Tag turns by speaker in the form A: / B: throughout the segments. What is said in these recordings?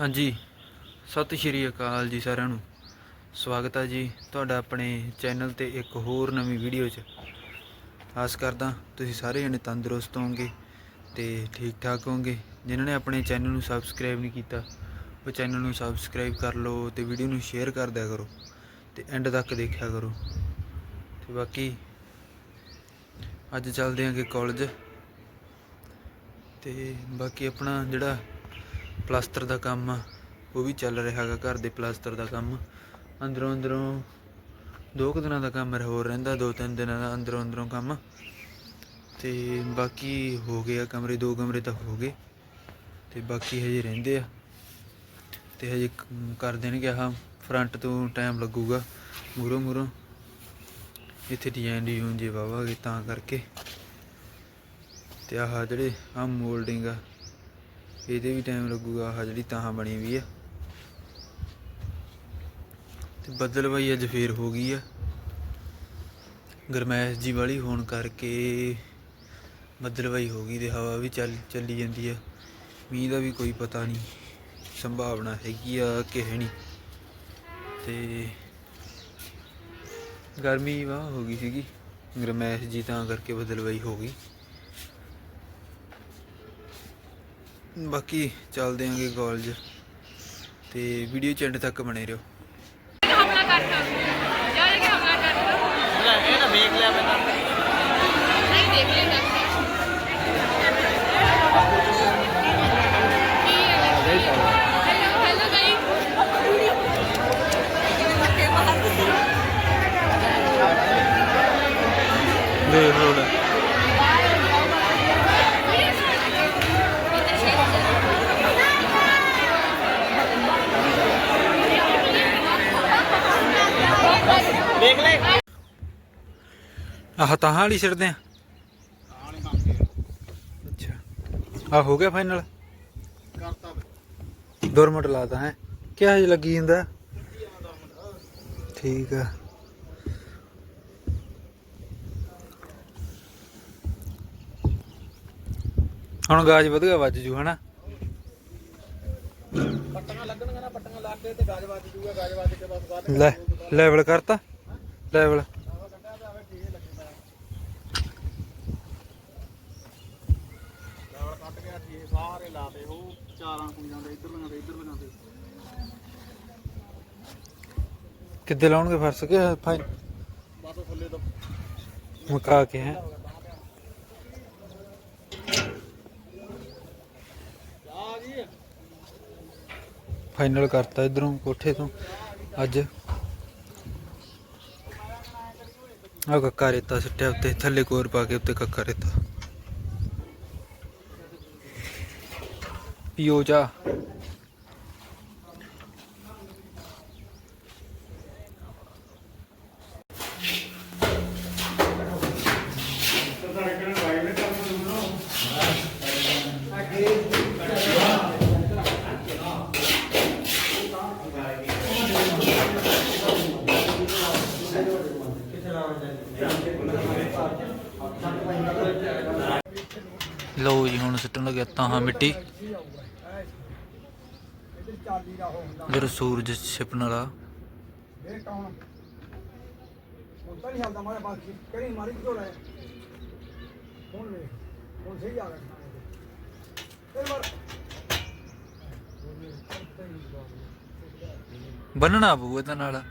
A: ਹਾਂਜੀ। ਸਤਿ ਸ਼੍ਰੀ ਅਕਾਲ ਜੀ ਸਾਰਿਆਂ ਨੂੰ। ਸਵਾਗਤ ਹੈ ਜੀ ਤੁਹਾਡਾ ਆਪਣੇ ਚੈਨਲ ਤੇ ਇੱਕ ਹੋਰ ਨਵੀਂ ਵੀਡੀਓ 'ਚ। ਆਸ ਕਰਦਾ ਤੁਸੀਂ ਸਾਰੇ ਜਣੇ ਤੰਦਰੁਸਤ ਹੋਵੋਗੇ ਤੇ ਠੀਕ ਠਾਕ ਹੋਵੋਗੇ। ਜਿਨ੍ਹਾਂ ਨੇ ਆਪਣੇ ਚੈਨਲ ਨੂੰ ਸਬਸਕ੍ਰਾਈਬ ਨਹੀਂ ਕੀਤਾ, ਉਹ ਚੈਨਲ ਨੂੰ ਸਬਸਕ੍ਰਾਈਬ ਕਰ ਲਓ ਤੇ ਵੀਡੀਓ ਨੂੰ ਸ਼ੇਅਰ ਕਰ ਦਿਆ ਕਰੋ ਤੇ ਐਂਡ ਤੱਕ ਦੇਖਿਆ ਕਰੋ। ਤੇ ਬਾਕੀ ਅੱਜ ਚੱਲਦੇ ਆਂਗੇ ਕਾਲਜ। ਤੇ ਬਾਕੀ ਆਪਣਾ ਜਿਹੜਾ ਪਲਾਸਟਰ ਦਾ ਕੰਮ ਆ ਉਹ ਵੀ ਚੱਲ ਰਿਹਾ ਹੈਗਾ, ਘਰ ਦੇ ਪਲਾਸਟਰ ਦਾ ਕੰਮ। ਅੰਦਰੋਂ ਅੰਦਰੋਂ ਦੋ ਕੁ ਦਿਨਾਂ ਦਾ ਕੰਮ ਹੋਰ ਰਹਿੰਦਾ, ਦੋ ਤਿੰਨ ਦਿਨਾਂ ਦਾ ਅੰਦਰੋਂ ਅੰਦਰੋਂ ਕੰਮ। ਤੇ ਬਾਕੀ ਹੋ ਗਏ ਆ ਕਮਰੇ, ਦੋ ਕਮਰੇ ਤਾਂ ਹੋ ਗਏ। ਤੇ ਬਾਕੀ ਹਜੇ ਰਹਿੰਦੇ ਆ। ਤੇ ਹਜੇ ਕਰ ਦੇਣਗੇ ਆਹ ਫਰੰਟ ਤੋਂ ਟਾਈਮ ਲੱਗੂਗਾ ਮੂਰੋਂ ਮੂਰੋਂ ਇੱਥੇ ਡਿਜ਼ਾਈਨ ਡਿਜ਼ਾਈਨ ਜੇ ਵਾਵਾਂਗੇ ਤਾਂ ਕਰਕੇ। ਤੇ ਆਹ ਜਿਹੜੇ ਆ ਮੋਲਡਿੰਗ ਆ ਇਹਦੇ ਵੀ ਟਾਈਮ ਲੱਗੂਗਾ, ਆਹ ਜਿਹੜੀ ਤਾਹਾਂ ਬਣੀ ਵੀ ਆ। ਤੇ ਬੱਦਲਵਾਈ ਅੱਜ ਫੇਰ ਹੋ ਗਈ ਆ। ਗਰਮੈਸ਼ ਜੀ ਵਾਲੀ ਹੋਣ ਕਰਕੇ ਬੱਦਲਵਾਈ ਹੋ ਗਈ ਤੇ ਹਵਾ ਵੀ ਚੱਲ, ਚੱਲੀ ਜਾਂਦੀ ਆ। ਮੀਂਹ ਦਾ ਵੀ ਕੋਈ ਪਤਾ ਨਹੀਂ, ਸੰਭਾਵਨਾ ਹੈਗੀ ਆ ਕਿ ਹੈ ਨਹੀਂ ਤੇ ਗਰਮੀ ਵਾਹ ਹੋ ਗਈ ਸੀਗੀ। ਗਰਮੈਸ਼ ਜੀ ਤਾਂ ਕਰਕੇ ਬਦਲਵਾਈ ਹੋ ਗਈ। ਬਾਕੀ ਚੱਲਦੇ ਆਂਗੇ ਕਾਲਜ ਤੇ ਵੀਡੀਓ ਚ ਐਂਡ ਤੱਕ ਬਣੇ ਰਹੋ।
B: ਹਮਲਾ ਕਰਤਾ ਯਾਰ ਕਿ ਹਮਲਾ ਕਰਤਾ
C: ਇਹ ਨਾ ਵੇਖ ਲਿਆ ਮੈਂ ਤਾਂ।
B: ਨਹੀਂ ਦੇਖ ਲੈਂਦਾ
C: ਵੇਖ ਲੈ।
A: ਆਹ ਤਾਂ ਵਾਲੀ ਛੱਡਦੇ ਆ। ਅੱਛਾ। ਆ ਹੋ ਗਿਆ ਫਾਈਨਲ
C: ਕਰਤਾ
A: ਦੋ ਮਿੰਟ ਲਾਤਾ ਹੈ। ਕਿਆ ਹਜੇ ਲੱਗੀ ਜਾਂਦਾ? ਠੀਕ ਆ। ਹੁਣ ਗਾਜ ਵਧੀਆ ਵੱਜ ਜੂ ਹਨਾ?
C: ਪੱਟੀਆਂ ਲੱਗਣਗੀਆਂ ਨਾ ਪੱਟੀਆਂ ਲੱਗ ਕੇ ਤੇ ਗਾਜ ਵੱਜ ਜੂਗਾ ਗਾਜ ਵੱਜ ਕੇ ਬਸ
A: ਲੈ ਲੈਵਲ ਕਰਤਾ। ਲੈਵਲ
C: ਕੱਟ ਗਿਆ ਠੀਕ ਸਾਰੇ ਲਾਤੇ ਉਹ ਚਾਰਾਂ ਕੁੰਜਾਂ ਦੇ ਇੱਧਰ ਲੰਗਾ ਇੱਧਰ ਲੰਗਾ
A: ਕਿੱਦੇ ਲਾਉਣਗੇ ਫਰਸ ਕੇ ਫਾਈਨ
C: ਬਸ ਥੱਲੇ ਤੋਂ
A: ਮੁਕਾ ਕੇ ਹੈ। ਫਾਈਨਲ ਕਰਤਾ ਇਧਰੋਂ ਕੋਠੇ ਤੋਂ ਅੱਜ। ਆ ਕੱਕਾ ਰੇਤਾ ਸਿੱਟਿਆ ਉੱਤੇ ਥੱਲੇ ਕੋਰ ਪਾ ਕੇ ਉੱਤੇ ਕੱਕਾ ਰੇਤਾ। ਪੀਓ ਜਾ ਲਓ ਲੱਗਿਆ ਤਾਂ ਹਾਂ ਮਿੱਟੀ। ਇਧਰ ਸੂਰਜ ਛਿਪਣ ਵਾਲਾ।
C: ਇਹ ਕੌਣ ਹੁਣ ਤਾਂ ਨਹੀਂ ਚੱਲਦਾ ਮਾਰੇ ਬਾਤ ਕਰੀ ਮਾਰੀ ਕਿਉਂ ਲੈ ਹੁਣ ਲੈ ਹੁਣ ਸਹੀ ਆ ਗਿਆ ਤੇ ਮਾਰ
A: ਬੰਨਣਾ ਪਊ ਇਹਦੇ ਨਾਲ।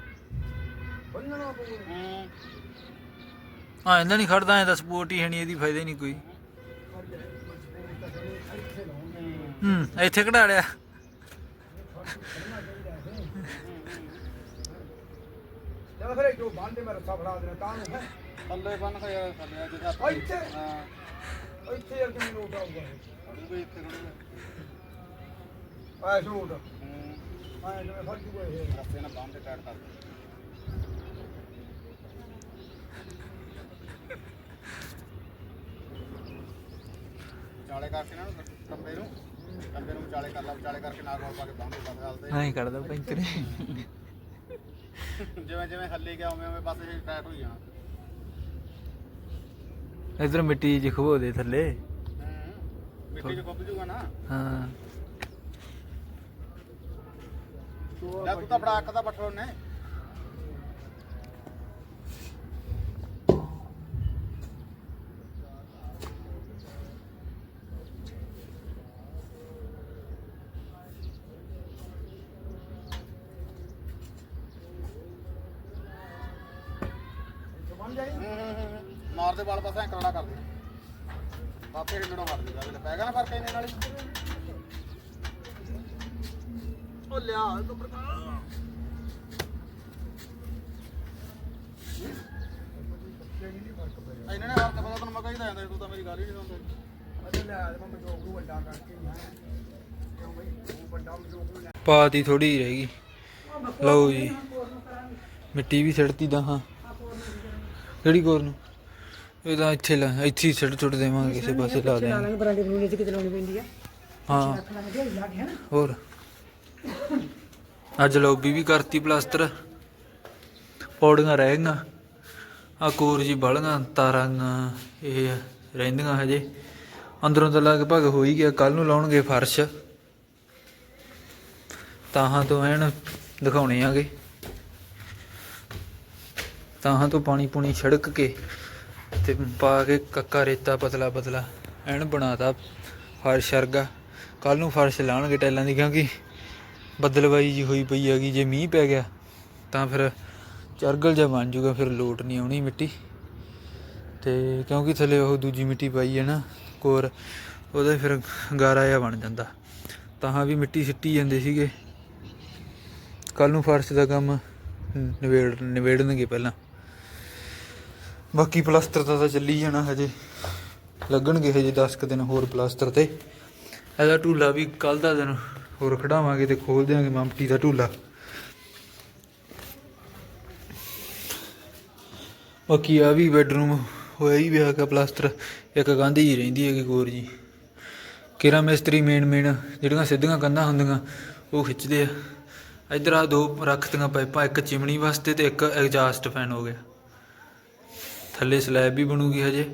C: ਬੰਨਣਾ ਪਊਗਾ
A: ਆ ਇਹਦਾ ਨਹੀਂ ਖੜਦਾ ਐ ਤਾਂ ਸਪੋਰਟ ਹੀ ਹੈ ਨਹੀਂ ਇਹਦੀ ਫਾਇਦਾ ਹੀ ਨਹੀਂ ਕੋਈ। ਹੂੰ ਇੱਥੇ ਕਢਾ ਲਿਆ
C: ਚਲ ਫਿਰ ਜੋ ਬੰਦੇ ਮੈਂ ਰੱਸਾ ਫੜਾ ਦੇਣਾ ਤਾਂ ਨੂੰ ਹੈ ਥੱਲੇ ਬੰਨ ਖਿਆ ਥੱਲੇ ਅੱਜ ਦਾ ਇੱਥੇ ਹਾਂ ਇੱਥੇ ਯਾਰ ਕਿਵੇਂ ਲੋਟ ਆਊਗਾ ਇਹ ਇੱਥੇ ਆ ਸ਼ੂਟ ਆ ਜਿਵੇਂ ਫੜ ਜੂਗਾ ਇਹ ਰਸਤੇ ਨਾਲ ਬੰਨ ਤੇ ਟਾਈਟ ਕਰ ਚਾਲੇ ਕਰਕੇ ਨਾ ਕੰਬੇ ਨੂੰ ਕੰਬੇ ਨੂੰ ਵਿਚਾਲੇ ਕਰ ਲਾ ਵਿਚਾਲੇ ਕਰਕੇ ਨਾਲ ਰੋਲ ਪਾ ਕੇ ਬੰਨ ਦੇ ਬੰਨ ਹਾਲਦੇ
A: ਨਹੀਂ ਕੱਢਦਾ ਪੈਂਚਰ।
C: ਜਿਵੇਂ ਜਿਵੇਂ ਹੱਲੇ ਗਿਆ ਉਵੇਂ ਉਵੇਂ ਬਸ ਇਹ ਟਾਈਟ ਹੋਈ ਜਾਣਾ।
A: ਇਧਰ ਮਿੱਟੀ ਜਿਹੀ ਖਵੋ ਦੇ ਥੱਲੇ।
C: ਮਿੱਟੀ ਚ ਖੁੱਭ ਜੂਗਾ ਨਾ।
A: ਹਾਂ।
D: ਤੂੰ ਤਾਂ ਫੜਾ ਅੱਕ ਦਾ ਬੱਠਲ ਨੇ
C: ਜਾਈ
D: ਮਾਰ ਦੇ ਵਾਲ ਪਾਸੇ ਐਂ ਕਰੜਾ ਕਰ ਦੇ। ਬਾਪੇ ਹਿੱਲਣੋਂ ਹਟ ਜੂਗਾ ਅਗਲੇ ਪੈ ਗਿਆ ਨਾ ਫ਼ਰਕ ਇਹਨੇ ਨਾਲ ਹੀ? ਉਹ ਲਿਆ ਤੋਂ ਇਹਨਾਂ ਨੇ ਪਤਾ ਮੈਂ ਜਾਂਦਾ ਤੂੰ ਤਾਂ ਮੇਰੀ ਗੱਲ ਹੀ ਨਹੀਂ ਸੁਣਦਾ।
A: ਥੋੜੀ ਰਹਿ ਗਈ। ਲਓ ਜੀ। ਮਿੱਟੀ ਵੀ ਛੱਡਤੀ ਦਾ ਹਾਂ। ਕਿਹੜੀ ਕੋਰ ਨੂੰ? ਇਹ ਤਾਂ ਇੱਥੇ ਲਾ ਇੱਥੇ ਹੀ ਛੱਡ ਛੁੱਟ ਦੇਵਾਂਗੇ ਕਿਸੇ ਪਾਸੇ ਲਾ ਦੇਵਾਂਗੇ।
C: ਲਾਂਗੇ ਬਰਾਂਡੇ ਬਰੂਨੇ ਚ ਕਿਤੇ ਲਾਉਣੀ ਪੈਂਦੀ ਆ।
A: ਹਾਂ। ਹੋਰ? ਅੱਜ ਲੌਬੀ ਵੀ ਕਰਤੀ ਪਲਾਸਟਰ। ਪੌੜੀਆਂ ਰਹਿ ਗਈਆਂ ਆ ਕੋਰ ਜੀ ਬਲੀਆਂ ਤਾਰਾਂ ਇਹ ਰਹਿੰਦੀਆਂ ਹਜੇ। ਅੰਦਰੋਂ ਤਾਂ ਲਗਭਗ ਹੋ ਹੀ ਗਿਆ ਕੱਲ ਨੂੰ ਲਾਉਣਗੇ ਫਰਸ਼। ਤਾਹਾਂ ਤੋਂ ਐਨ ਦਿਖਾਉਣੇ ਆਗੇ। ਤਾਹਾਂ ਤੋਂ ਪਾਣੀ ਪੂਣੀ ਛੜਕ ਕੇ ਤੇ ਪਾ ਕੇ ਕੱਕਾ ਰੇਤਾ ਪਤਲਾ ਪਤਲਾ। ਐਨ ਬਣਾਤਾ ਫਰਸ਼ ਵਰਗਾ। ਕੱਲ ਨੂੰ ਫਰਸ਼ ਲਾਉਣਗੇ ਟੈਲਾਂ ਦੀ ਕਿਉਂਕਿ ਬੱਦਲਵਾਈ ਜੀ ਹੋਈ ਪਈ ਹੈਗੀ, ਜੇ ਮੀਂਹ ਪੈ ਗਿਆ ਤਾਂ ਫਿਰ ਚਰਗਲ ਜਿਹਾ ਬਣ ਜੂਗਾ, ਫਿਰ ਲੋਟ ਨਹੀਂ ਆਉਣੀ ਮਿੱਟੀ। ਤੇ ਕਿਉਂਕਿ ਥੱਲੇ ਉਹ ਦੂਜੀ ਮਿੱਟੀ ਪਾਈ ਹੈ ਨਾ, ਕੋਰ, ਉਹਦਾ ਫਿਰ ਗਾਰਾ ਜਿਹਾ ਬਣ ਜਾਂਦਾ। ਤਾਂ ਵੀ ਮਿੱਟੀ ਸਿੱਟੀ ਜਾਂਦੇ ਸੀਗੇ। ਕੱਲ ਨੂੰ ਫਰਸ਼ ਦਾ ਕੰਮ ਨਿਬੇੜ ਨਿਬੇੜਨਗੇ ਪਹਿਲਾਂ। ਬਾਕੀ ਪਲਾਸਟਰ ਦਾ ਤਾਂ ਚੱਲੀ ਜਾਣਾ ਹਜੇ। ਲੱਗਣਗੇ ਹਜੇ 10 ਕੁ ਦਿਨ ਹੋਰ ਪਲਾਸਟਰ ਤੇ। ਇਹਦਾ ਢੂਲਾ ਵੀ ਕੱਲ ਦਾ ਦਿਨ ਹੋਰ ਖੜਾਵਾਂਗੇ ਤੇ ਖੋਲ ਦਿਆਂਗੇ ਮਮਟੀ ਦਾ ਢੂਲਾ। ਬਾਕੀ ਆ ਵੀ ਬੈਡਰੂਮ ਹੋਇਆ ਹੀ ਵਿਆਹ ਕਾ ਪਲਾਸਟਰ ਇੱਕ ਕੰਧ ਹੀ ਰਹਿੰਦੀ ਹੈਗੀ ਗੋਰ ਜੀ। ਕਿਰਾ ਮਿਸਤਰੀ ਮੇਨ ਮੇਨ ਜਿਹੜੀਆਂ ਸਿੱਧੀਆਂ ਕੰਧਾਂ ਹੁੰਦੀਆਂ, ਉਹ ਖਿੱਚਦੇ ਆ। ਇੱਧਰ ਆ ਦੋ ਰੱਖਤੀਆਂ ਪਾਈਪਾਂ, ਇੱਕ ਚਿਮਣੀ ਵਾਸਤੇ ਤੇ ਇੱਕ ਐਗਜ਼ਾਸਟ ਫੈਨ ਹੋ ਗਿਆ। ਥੱਲੇ ਸਲੈਬ ਵੀ ਬਣੂਗੀ ਹਜੇ।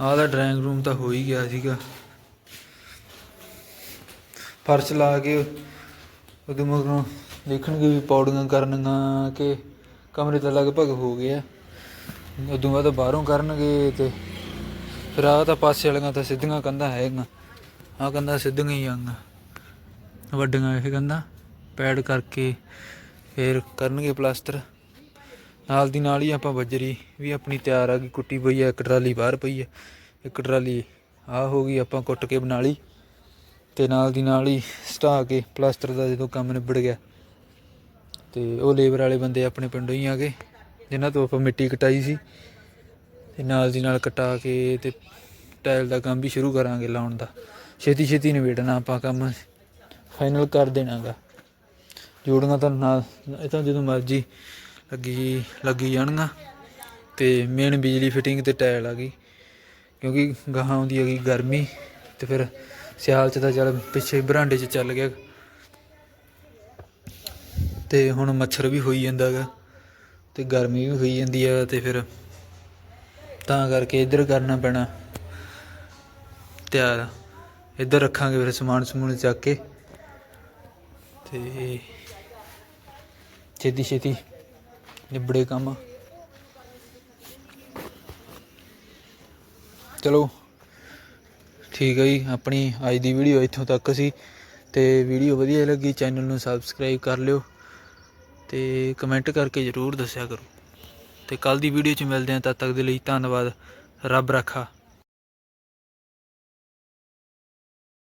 A: ਆਹ ਦਾ ਡਰਾਇੰਗ ਰੂਮ ਤਾਂ ਹੋ ਹੀ ਗਿਆ ਸੀਗਾ। ਫਰਸ਼ ਲਾ ਕੇ ਉਦੋਂ ਮਗਰੋਂ ਦੇਖਣਗੇ ਵੀ ਪੌੜੀਆਂ ਕਰਨੀਆਂ ਕਿ ਕਮਰੇ ਤਾਂ ਲਗਭਗ ਹੋ ਗਏ ਆ। ਉਦੋਂ ਬਾਅਦ ਬਾਹਰੋਂ ਕਰਨਗੇ ਤੇ ਫਿਰ ਆਹ ਤਾਂ ਪਾਸੇ ਵਾਲੀਆਂ ਤਾਂ ਸਿੱਧੀਆਂ ਕੰਧਾਂ ਹੈਗੀਆਂ। ਆਹ ਕੰਧਾਂ ਸਿੱਧੀਆਂ ਹੀ ਆਂਗਾ ਵੱਡੀਆਂ ਇਹ ਕੰਧਾਂ। ਪੈਡ ਕਰਕੇ ਫਿਰ ਕਰਨਗੇ ਪਲਾਸਟਰ ਨਾਲ ਦੀ ਨਾਲ ਹੀ ਆਪਾਂ ਬੱਜਰੀ ਵੀ ਆਪਣੀ ਤਿਆਰ ਆ ਗਈ, ਕੁੱਟੀ ਪਈ ਆ, ਇੱਕ ਟਰਾਲੀ ਬਾਹਰ ਪਈ ਆ। ਇੱਕ ਟਰਾਲੀ ਆ ਹੋ ਗਈ ਆਪਾਂ ਕੁੱਟ ਕੇ ਬਣਾ ਲਈ। ਤੇ ਨਾਲ ਦੀ ਨਾਲ ਹੀ ਸਟਾ ਕੇ ਪਲਾਸਟਰ ਦਾ ਜਦੋਂ ਕੰਮ ਨਿਬੜ ਗਿਆ, ਤੇ ਉਹ ਲੇਬਰ ਵਾਲੇ ਬੰਦੇ ਆਪਣੇ ਪਿੰਡੋਂ ਹੀ ਆ ਗਏ, ਜਿਨ੍ਹਾਂ ਤੋਂ ਆਪਾਂ ਮਿੱਟੀ ਕਟਾਈ ਸੀ। ਤੇ ਨਾਲ ਦੀ ਨਾਲ ਕਟਾ ਕੇ ਤੇ ਟਾਇਲ ਦਾ ਕੰਮ ਵੀ ਸ਼ੁਰੂ ਕਰਾਂਗੇ ਲਾਉਣ ਦਾ। ਛੇਤੀ ਛੇਤੀ ਨਿਬੇੜਨਾ ਆਪਾਂ ਕੰਮ। ਫਾਈਨਲ ਕਰ ਦੇਣਾਗਾ। ਜੋੜੀਆਂ ਤਾਂ ਨਾਲ ਇਹ ਤਾਂ ਜਦੋਂ ਮਰਜ਼ੀ ਲੱਗੀ ਲੱਗੀ ਜਾਣਗੀਆਂ। ਤੇ ਮੇਨ ਬਿਜਲੀ ਫਿਟਿੰਗ ਤੇ ਟਾਇਲ ਆ ਗਈ। ਕਿਉਂਕਿ ਗਾਹਾਂ ਆਉਂਦੀ ਹੈਗੀ ਗਰਮੀ, ਤੇ ਫਿਰ ਸਿਆਲ ਚ ਤਾਂ ਚੱਲ ਪਿੱਛੇ ਬਰਾਂਡੇ ਚ ਚੱਲ ਗਿਆ। ਤੇ ਹੁਣ ਮੱਛਰ ਵੀ ਹੋਈ ਜਾਂਦਾ ਗਾ ਤੇ ਗਰਮੀ ਵੀ ਹੋਈ ਜਾਂਦੀ ਆ, ਤੇ ਫਿਰ ਤਾਂ ਕਰਕੇ ਇੱਧਰ ਕਰਨਾ ਪੈਣਾ। ਤਿਆਰ ਇੱਧਰ ਰੱਖਾਂਗੇ ਫਿਰ ਸਮਾਨ ਸਮੂਨ ਚੱਕ ਕੇ। ਤੇ ਛੇਤੀ ਛੇਤੀ ਨਿਬੜੇ ਕੰਮ। ਚਲੋ, ਠੀਕ ਹੈ ਜੀ, ਆਪਣੀ ਅੱਜ ਦੀ ਵੀਡੀਓ ਇੱਥੋਂ ਤੱਕ ਸੀ। ਤੇ ਵੀਡੀਓ ਵਧੀਆ ਲੱਗੀ ਚੈਨਲ ਨੂੰ ਸਬਸਕ੍ਰਾਈਬ ਕਰ ਲਿਓ ਤੇ ਕਮੈਂਟ ਕਰਕੇ ਜਰੂਰ ਦੱਸਿਆ ਕਰੋ। ਤੇ ਕੱਲ ਦੀ ਵੀਡੀਓ 'ਚ ਮਿਲਦੇ ਹਾਂ, ਤਦ ਤੱਕ ਦੇ ਲਈ ਧੰਨਵਾਦ। ਰੱਬ ਰੱਖਾ।